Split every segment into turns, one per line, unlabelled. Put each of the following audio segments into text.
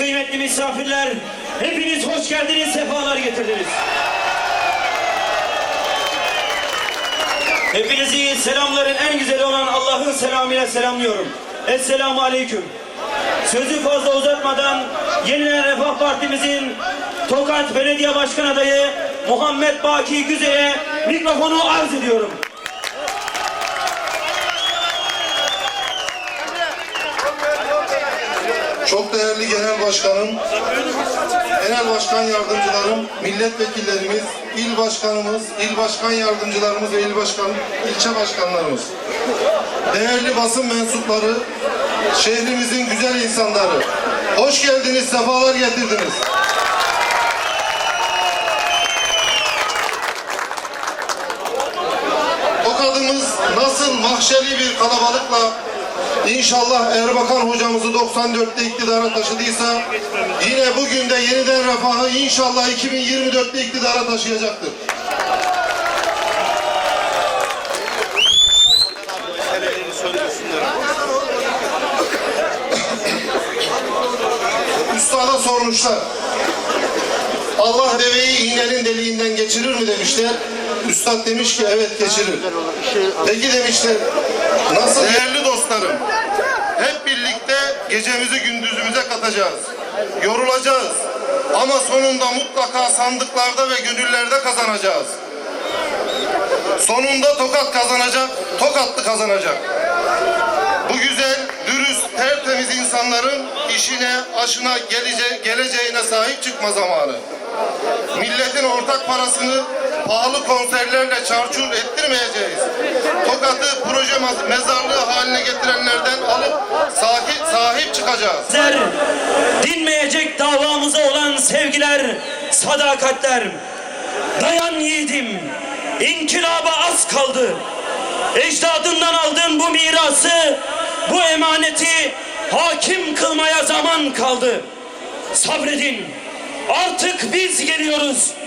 kıymetli misafirler, hepiniz hoş geldiniz, sefalar getirdiniz. Hepinizi selamların en güzeli olan Allah'ın selamıyla selamlıyorum. Esselamu Aleyküm. Sözü fazla uzatmadan Yeniden Refah Partimizin Tokat Belediye Başkan Adayı Muhammed Baki Güzel'e mikrofonu arz ediyorum.
Çok değerli genel başkanım, genel başkan yardımcılarım, milletvekillerimiz, il başkanımız, il başkan yardımcılarımız ve il başkan, ilçe başkanlarımız, değerli basın mensupları, şehrimizin güzel insanları, hoş geldiniz, sefalar getirdiniz. Tokadımız nasıl mahşeri bir kalabalıkla inşallah Erbakan hocamızı 94'te iktidara taşıdıysa yine bugün de yeniden refahı inşallah 2024'te iktidara taşıyacaktır. Üstada sormuşlar. Allah deveyi iğnenin deliğinden geçirir mi demişler. Üstad demiş ki evet geçirir. Peki demişler nasıl? Dostlarım hep birlikte gecemizi gündüzümüze katacağız. Yorulacağız. Ama sonunda mutlaka sandıklarda ve gönüllerde kazanacağız. Sonunda Tokat kazanacak, Tokatlı kazanacak. Bu güzel, dürüst, tertemiz insanların işine, aşına, gelece, geleceğine sahip çıkma zamanı. Milletin ortak parasını pahalı konserlerle çarçur ettirmeyeceğiz. Tokat'ı proje mezarlığı haline getirenlerden alıp sahip, sahip çıkacağız.
Dinmeyecek davamıza olan sevgiler, sadakatler. Dayan yiğidim, inkılaba az kaldı. Ecdadından aldığın bu mirası, bu emaneti hakim kılmaya zaman kaldı. Sabredin, artık biz geliyoruz.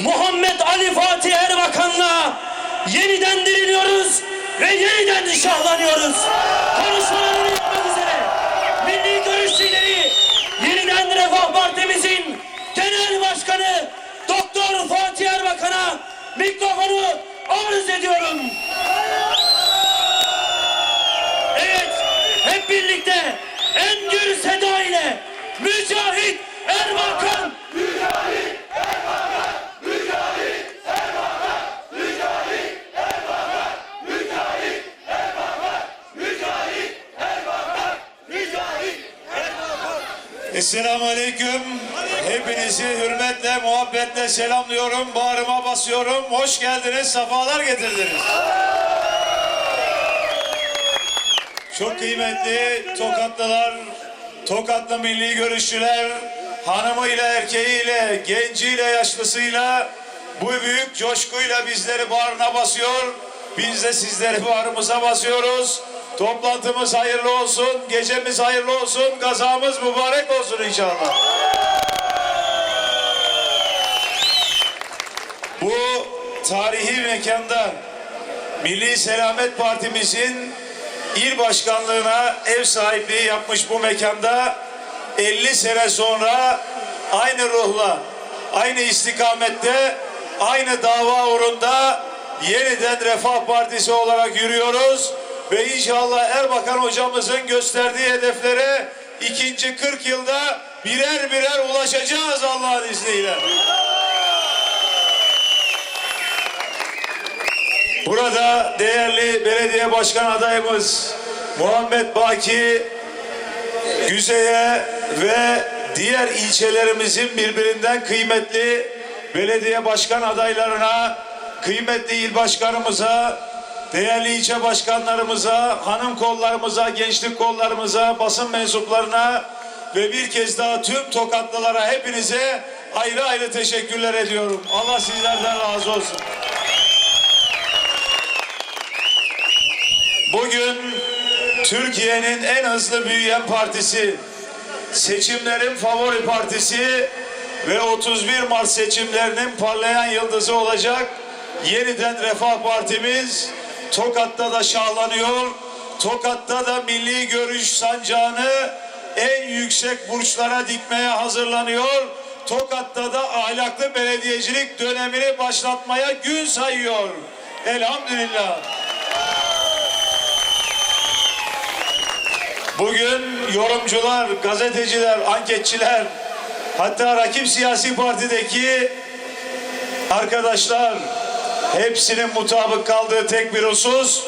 Muhammed Ali Fatih Erbakan'la yeniden diriliyoruz ve yeniden şahlanıyoruz. Konuşmalarını yapmak üzere Milli Görüş yeniden Refah Partimizin Genel Başkanı Doktor Fatih Erbakan'a mikrofonu arz ediyorum. Evet, hep birlikte en gür seda ile Mücahit Erbakan
Esselamu Aleyküm. Hepinizi hürmetle, muhabbetle selamlıyorum. Bağrıma basıyorum. Hoş geldiniz, sefalar getirdiniz. Çok kıymetli Tokatlılar, Tokatlı milli görüşçüler, hanımıyla, erkeğiyle, genciyle, yaşlısıyla bu büyük coşkuyla bizleri bağrına basıyor. Biz de sizleri bağrımıza basıyoruz. Toplantımız hayırlı olsun, gecemiz hayırlı olsun, gazamız mübarek olsun inşallah. Bu tarihi mekanda Milli Selamet Partimizin il başkanlığına ev sahipliği yapmış bu mekanda 50 sene sonra aynı ruhla, aynı istikamette, aynı dava uğrunda yeniden Refah Partisi olarak yürüyoruz ve inşallah Erbakan hocamızın gösterdiği hedeflere ikinci 40 yılda birer birer ulaşacağız Allah'ın izniyle. Burada değerli belediye başkan adayımız Muhammed Baki Güzey'e ve diğer ilçelerimizin birbirinden kıymetli belediye başkan adaylarına, kıymetli il başkanımıza, değerli ilçe başkanlarımıza, hanım kollarımıza, gençlik kollarımıza, basın mensuplarına ve bir kez daha tüm Tokatlılara hepinize ayrı ayrı teşekkürler ediyorum. Allah sizlerden razı olsun. Bugün Türkiye'nin en hızlı büyüyen partisi, seçimlerin favori partisi ve 31 Mart seçimlerinin parlayan yıldızı olacak yeniden Refah Partimiz Tokat'ta da şahlanıyor. Tokat'ta da milli görüş sancağını en yüksek burçlara dikmeye hazırlanıyor. Tokat'ta da ahlaklı belediyecilik dönemini başlatmaya gün sayıyor. Elhamdülillah. Bugün yorumcular, gazeteciler, anketçiler, hatta rakip siyasi partideki arkadaşlar hepsinin mutabık kaldığı tek bir husus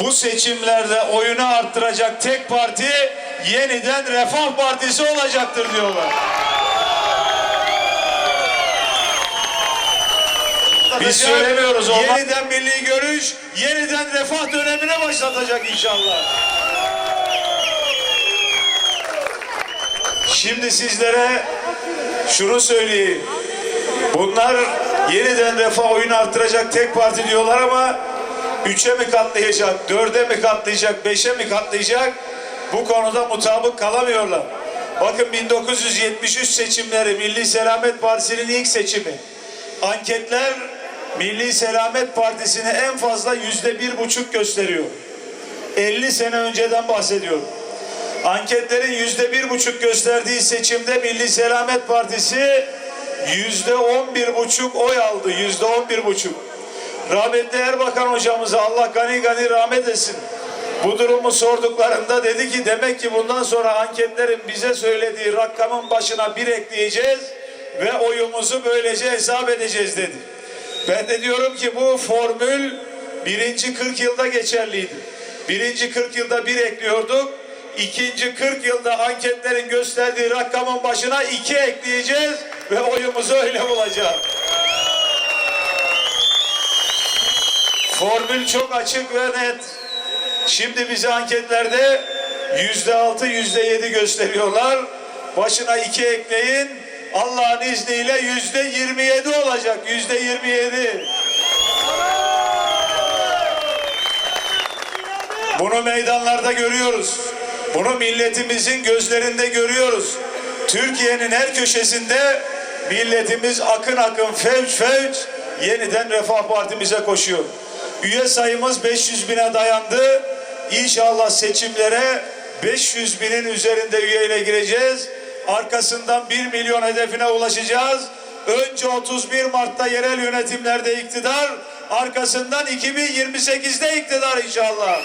bu seçimlerde oyunu arttıracak tek parti yeniden Refah Partisi olacaktır diyorlar. Biz söylemiyoruz. Yeniden milli görüş, yeniden refah dönemine başlatacak inşallah. Şimdi sizlere şunu söyleyeyim. Bunlar yeniden refah oyunu arttıracak tek parti diyorlar ama üçe mi katlayacak, dörde mi katlayacak, beşe mi katlayacak bu konuda mutabık kalamıyorlar. Bakın 1973 seçimleri Milli Selamet Partisi'nin ilk seçimi. Anketler Milli Selamet Partisi'ne en fazla yüzde bir buçuk gösteriyor. 50 sene önceden bahsediyorum. Anketlerin yüzde bir buçuk gösterdiği seçimde Milli Selamet Partisi yüzde on bir buçuk oy aldı. Yüzde on bir buçuk. Rahmetli Erbakan hocamıza Allah gani gani rahmet etsin. Bu durumu sorduklarında dedi ki demek ki bundan sonra anketlerin bize söylediği rakamın başına bir ekleyeceğiz ve oyumuzu böylece hesap edeceğiz dedi. Ben de diyorum ki bu formül birinci 40 yılda geçerliydi. Birinci 40 yılda bir ekliyorduk. İkinci 40 yılda anketlerin gösterdiği rakamın başına iki ekleyeceğiz ve oyumuzu öyle bulacağız. Formül çok açık ve net. Şimdi bize anketlerde yüzde altı, yüzde yedi gösteriyorlar. Başına iki ekleyin. Allah'ın izniyle yüzde yirmi yedi olacak. Yüzde yirmi yedi. Bunu meydanlarda görüyoruz. Bunu milletimizin gözlerinde görüyoruz. Türkiye'nin her köşesinde milletimiz akın akın fevç fevç yeniden Refah Partimize koşuyor. Üye sayımız 500 bine dayandı. İnşallah seçimlere 500 binin üzerinde üyeyle gireceğiz. Arkasından 1 milyon hedefine ulaşacağız. Önce 31 Mart'ta yerel yönetimlerde iktidar, arkasından 2028'de iktidar inşallah.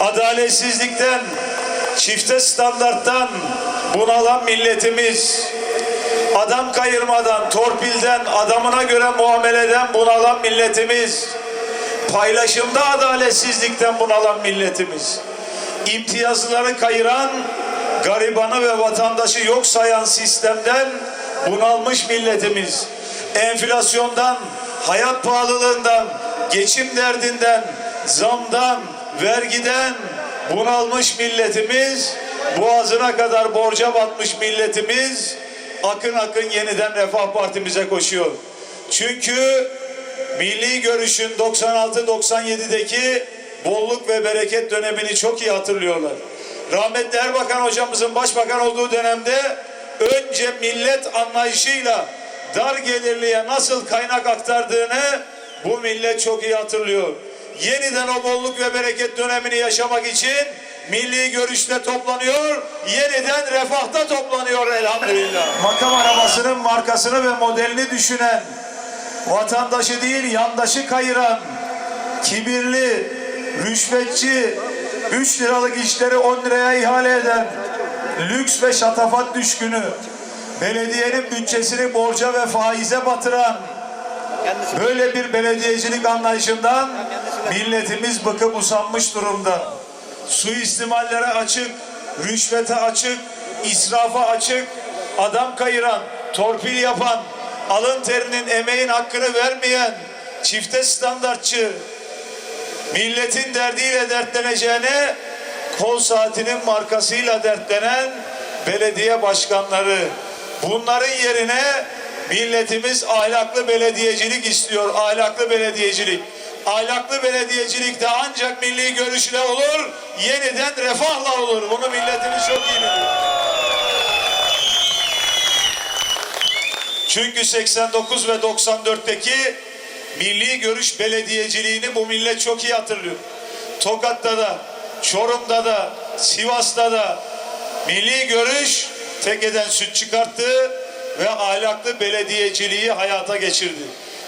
Adaletsizlikten, çifte standarttan bunalan milletimiz, adam kayırmadan, torpilden, adamına göre muameleden bunalan milletimiz, paylaşımda adaletsizlikten bunalan milletimiz, imtiyazları kayıran, garibanı ve vatandaşı yok sayan sistemden bunalmış milletimiz, enflasyondan, hayat pahalılığından, geçim derdinden, zamdan, vergiden bunalmış milletimiz, boğazına kadar borca batmış milletimiz akın akın yeniden Refah Partimize koşuyor. Çünkü milli görüşün 96-97'deki bolluk ve bereket dönemini çok iyi hatırlıyorlar. Rahmetli Erbakan hocamızın başbakan olduğu dönemde önce millet anlayışıyla dar gelirliye nasıl kaynak aktardığını bu millet çok iyi hatırlıyor yeniden o bolluk ve bereket dönemini yaşamak için milli görüşte toplanıyor, yeniden refahta toplanıyor elhamdülillah. Makam arabasının markasını ve modelini düşünen, vatandaşı değil yandaşı kayıran, kibirli, rüşvetçi, 3 liralık işleri 10 liraya ihale eden, lüks ve şatafat düşkünü, belediyenin bütçesini borca ve faize batıran, Böyle bir belediyecilik anlayışından milletimiz bıkıp usanmış durumda. Suistimallere açık, rüşvete açık, israfa açık, adam kayıran, torpil yapan, alın terinin emeğin hakkını vermeyen, çifte standartçı, milletin derdiyle dertleneceğine kol saatinin markasıyla dertlenen belediye başkanları. Bunların yerine milletimiz ahlaklı belediyecilik istiyor. Ahlaklı belediyecilik. Ahlaklı belediyecilik de ancak milli görüşle olur, yeniden refahla olur. Bunu milletimiz çok iyi biliyor. Çünkü 89 ve 94'teki milli görüş belediyeciliğini bu millet çok iyi hatırlıyor. Tokat'ta da, Çorum'da da, Sivas'ta da milli görüş tekeden süt çıkarttı ve ahlaklı belediyeciliği hayata geçirdi.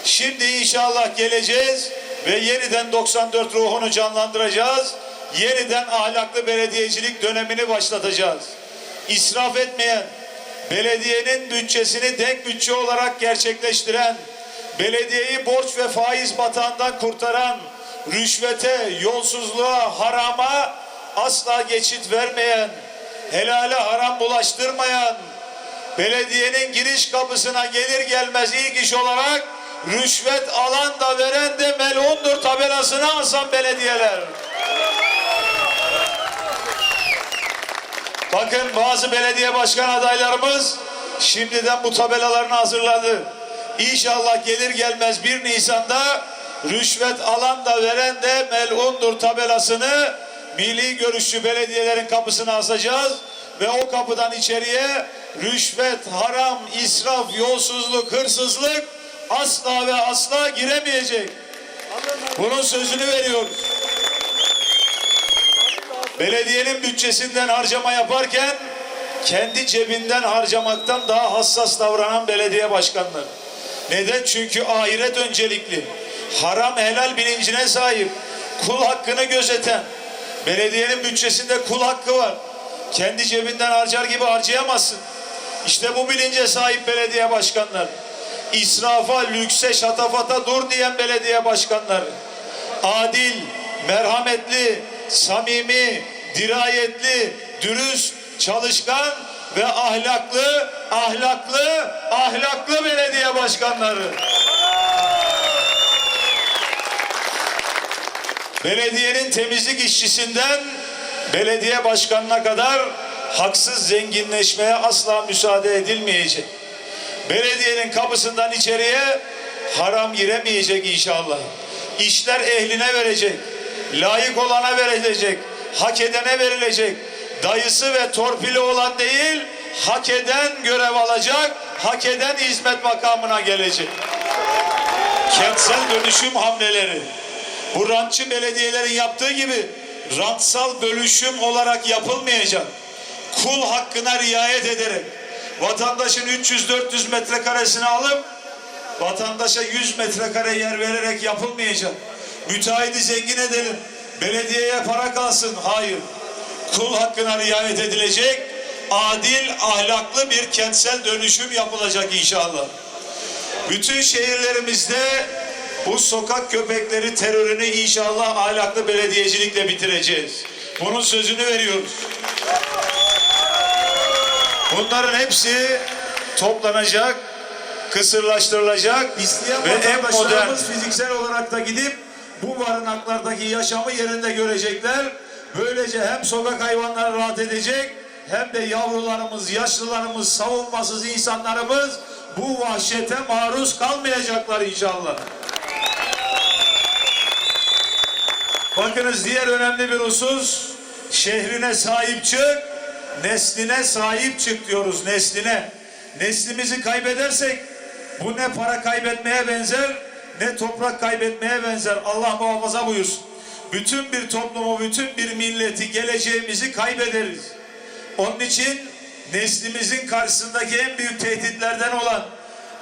Şimdi inşallah geleceğiz ve yeniden 94 ruhunu canlandıracağız. Yeniden ahlaklı belediyecilik dönemini başlatacağız. İsraf etmeyen, belediyenin bütçesini denk bütçe olarak gerçekleştiren, belediyeyi borç ve faiz batağından kurtaran, rüşvete, yolsuzluğa, harama asla geçit vermeyen, helale haram bulaştırmayan, belediyenin giriş kapısına gelir gelmez ilk iş olarak rüşvet alan da veren de melundur tabelasını asan belediyeler. Bakın bazı belediye başkan adaylarımız şimdiden bu tabelalarını hazırladı. İnşallah gelir gelmez 1 Nisan'da rüşvet alan da veren de melundur tabelasını milli görüşçü belediyelerin kapısına asacağız ve o kapıdan içeriye rüşvet, haram, israf, yolsuzluk, hırsızlık asla ve asla giremeyecek. Bunun sözünü veriyoruz. Belediyenin bütçesinden harcama yaparken kendi cebinden harcamaktan daha hassas davranan belediye başkanları. Neden? Çünkü ahiret öncelikli. Haram helal bilincine sahip. Kul hakkını gözeten. Belediyenin bütçesinde kul hakkı var. Kendi cebinden harcar gibi harcayamazsın. İşte bu bilince sahip belediye başkanları. İsrafa, lükse, şatafata dur diyen belediye başkanları. Adil, merhametli, samimi, dirayetli, dürüst, çalışkan ve ahlaklı, ahlaklı, ahlaklı belediye başkanları. Belediyenin temizlik işçisinden belediye başkanına kadar haksız zenginleşmeye asla müsaade edilmeyecek. Belediyenin kapısından içeriye haram giremeyecek inşallah. İşler ehline verecek, layık olana verilecek, hak edene verilecek. Dayısı ve torpili olan değil, hak eden görev alacak, hak eden hizmet makamına gelecek. Kentsel dönüşüm hamleleri. Bu rantçı belediyelerin yaptığı gibi rantsal bölüşüm olarak yapılmayacak. Kul hakkına riayet ederek vatandaşın 300-400 metrekaresini alıp vatandaşa 100 metrekare yer vererek yapılmayacak. Müteahhidi zengin edelim. Belediyeye para kalsın. Hayır. Kul hakkına riayet edilecek. Adil, ahlaklı bir kentsel dönüşüm yapılacak inşallah. Bütün şehirlerimizde bu sokak köpekleri terörünü inşallah ahlaklı belediyecilikle bitireceğiz. Bunun sözünü veriyoruz. Bunların hepsi toplanacak, kısırlaştırılacak
İsteyen
ve en modern
fiziksel olarak da gidip bu barınaklardaki yaşamı yerinde görecekler. Böylece hem sokak hayvanları rahat edecek hem de yavrularımız, yaşlılarımız, savunmasız insanlarımız bu vahşete maruz kalmayacaklar inşallah.
Bakınız diğer önemli bir husus şehrine sahip çık, nesline sahip çık diyoruz nesline. Neslimizi kaybedersek bu ne para kaybetmeye benzer ne toprak kaybetmeye benzer. Allah muhafaza buyursun. Bütün bir toplumu, bütün bir milleti, geleceğimizi kaybederiz. Onun için neslimizin karşısındaki en büyük tehditlerden olan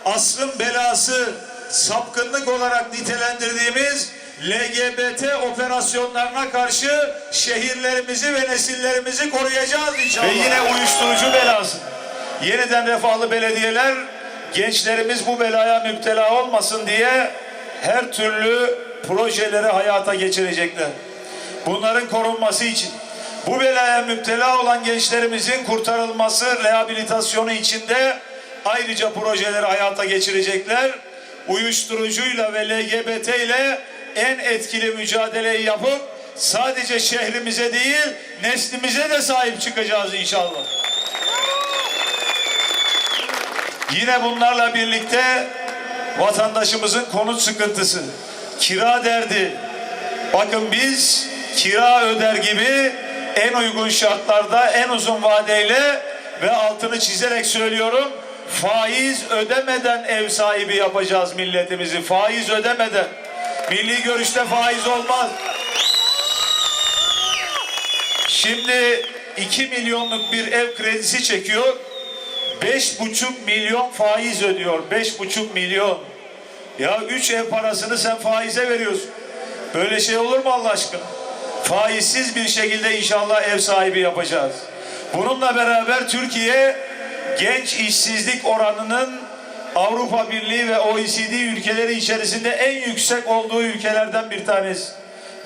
asrın belası, sapkınlık olarak nitelendirdiğimiz LGBT operasyonlarına karşı şehirlerimizi ve nesillerimizi koruyacağız inşallah. Ve yine uyuşturucu belası. Yeniden refahlı belediyeler gençlerimiz bu belaya müptela olmasın diye her türlü projeleri hayata geçirecekler. Bunların korunması için bu belaya müptela olan gençlerimizin kurtarılması, rehabilitasyonu içinde ayrıca projeleri hayata geçirecekler. Uyuşturucuyla ve LGBT ile en etkili mücadeleyi yapıp sadece şehrimize değil neslimize de sahip çıkacağız inşallah. Yine bunlarla birlikte vatandaşımızın konut sıkıntısı, kira derdi. Bakın biz kira öder gibi en uygun şartlarda en uzun vadeyle ve altını çizerek söylüyorum faiz ödemeden ev sahibi yapacağız milletimizi. Faiz ödemeden. Milli görüşte faiz olmaz. Şimdi 2 milyonluk bir ev kredisi çekiyor. 5,5 milyon faiz ödüyor. 5,5 milyon. Ya 3 ev parasını sen faize veriyorsun. Böyle şey olur mu Allah aşkına? Faizsiz bir şekilde inşallah ev sahibi yapacağız. Bununla beraber Türkiye genç işsizlik oranının Avrupa Birliği ve OECD ülkeleri içerisinde en yüksek olduğu ülkelerden bir tanesi.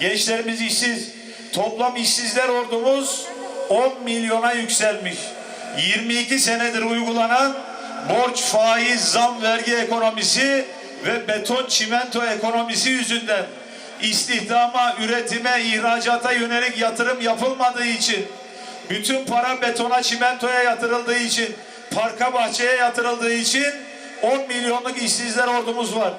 Gençlerimiz işsiz. Toplam işsizler ordumuz 10 milyona yükselmiş. 22 senedir uygulanan borç, faiz, zam, vergi ekonomisi ve beton çimento ekonomisi yüzünden istihdama, üretime, ihracata yönelik yatırım yapılmadığı için bütün para betona, çimentoya yatırıldığı için, parka, bahçeye yatırıldığı için 10 milyonluk işsizler ordumuz var.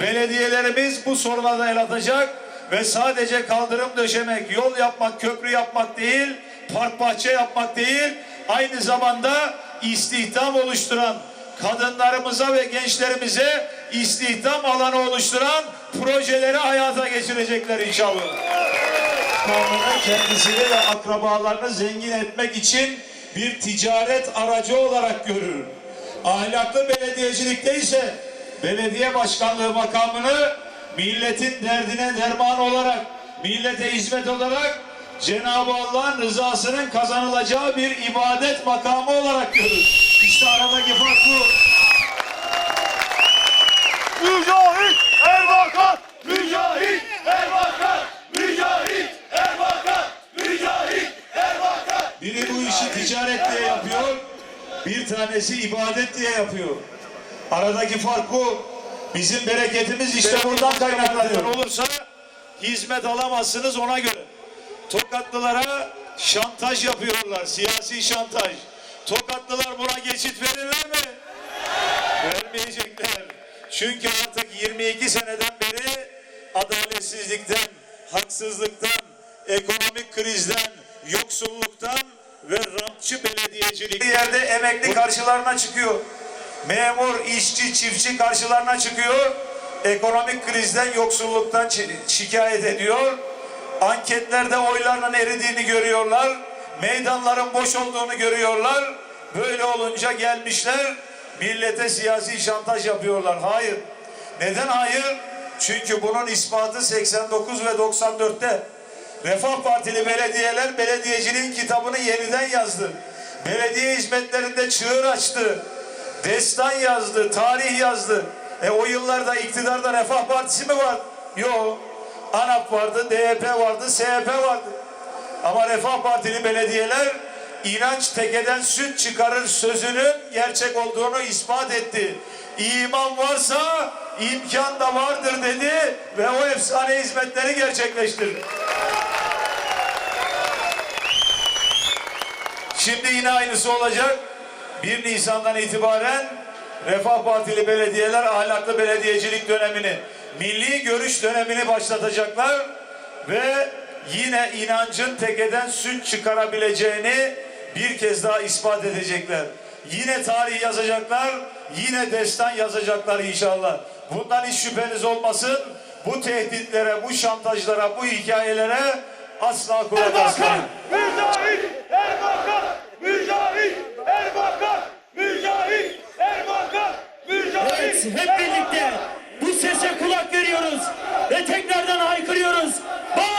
Belediyelerimiz bu soruna da el atacak ve sadece kaldırım döşemek, yol yapmak, köprü yapmak değil, park bahçe yapmak değil, aynı zamanda istihdam oluşturan kadınlarımıza ve gençlerimize istihdam alanı oluşturan projeleri hayata geçirecekler inşallah. Kendisini ve akrabalarını zengin etmek için bir ticaret aracı olarak görür. Ahlaklı belediyecilikte ise belediye başkanlığı makamını milletin derdine derman olarak, millete hizmet olarak Cenab-ı Allah'ın rızasının kazanılacağı bir ibadet makamı olarak görür. İşte aradaki fark bu.
Mücahit Erbakan! Mücahit Erbakan! Mücahit Erbakan! Mücahit Erbakan!
Biri bu işi ticaret diye yapıyor, bir tanesi ibadet diye yapıyor. Aradaki fark bu. Bizim bereketimiz işte buradan kaynaklanıyor. Olursa hizmet alamazsınız ona göre. Tokatlılara şantaj yapıyorlar, siyasi şantaj. Tokatlılar buna geçit verirler mi? Vermeyecekler. Çünkü artık 22 seneden beri adaletsizlikten, haksızlıktan, ekonomik krizden, yoksulluktan ve rantçı belediyecilik. Bir yerde emekli karşılarına çıkıyor. Memur, işçi, çiftçi karşılarına çıkıyor. Ekonomik krizden, yoksulluktan şi- şikayet ediyor. Anketlerde oylarının eridiğini görüyorlar. Meydanların boş olduğunu görüyorlar. Böyle olunca gelmişler millete siyasi şantaj yapıyorlar. Hayır. Neden hayır? Çünkü bunun ispatı 89 ve 94'te. Refah Partili belediyeler belediyeciliğin kitabını yeniden yazdı. Belediye hizmetlerinde çığır açtı. Destan yazdı, tarih yazdı. E o yıllarda iktidarda Refah Partisi mi var? Yok. ANAP vardı, DYP vardı, SHP vardı. Ama Refah Partili belediyeler inanç tekeden süt çıkarır sözünün gerçek olduğunu ispat etti. İman varsa imkan da vardır dedi ve o efsane hizmetleri gerçekleştirdi. Şimdi yine aynısı olacak. 1 Nisan'dan itibaren Refah Partili belediyeler ahlaklı belediyecilik dönemini, milli görüş dönemini başlatacaklar ve yine inancın tekeden süt çıkarabileceğini bir kez daha ispat edecekler. Yine tarih yazacaklar, yine destan yazacaklar inşallah. Bundan hiç şüpheniz olmasın. Bu tehditlere, bu şantajlara, bu hikayelere asla kulak asmayın.
Mücahit Erbakan! Mücahit Erbakan! Mücahit Erbakan! Mücahit
Evet, hep birlikte bu sese kulak veriyoruz ve tekrardan haykırıyoruz. Başkan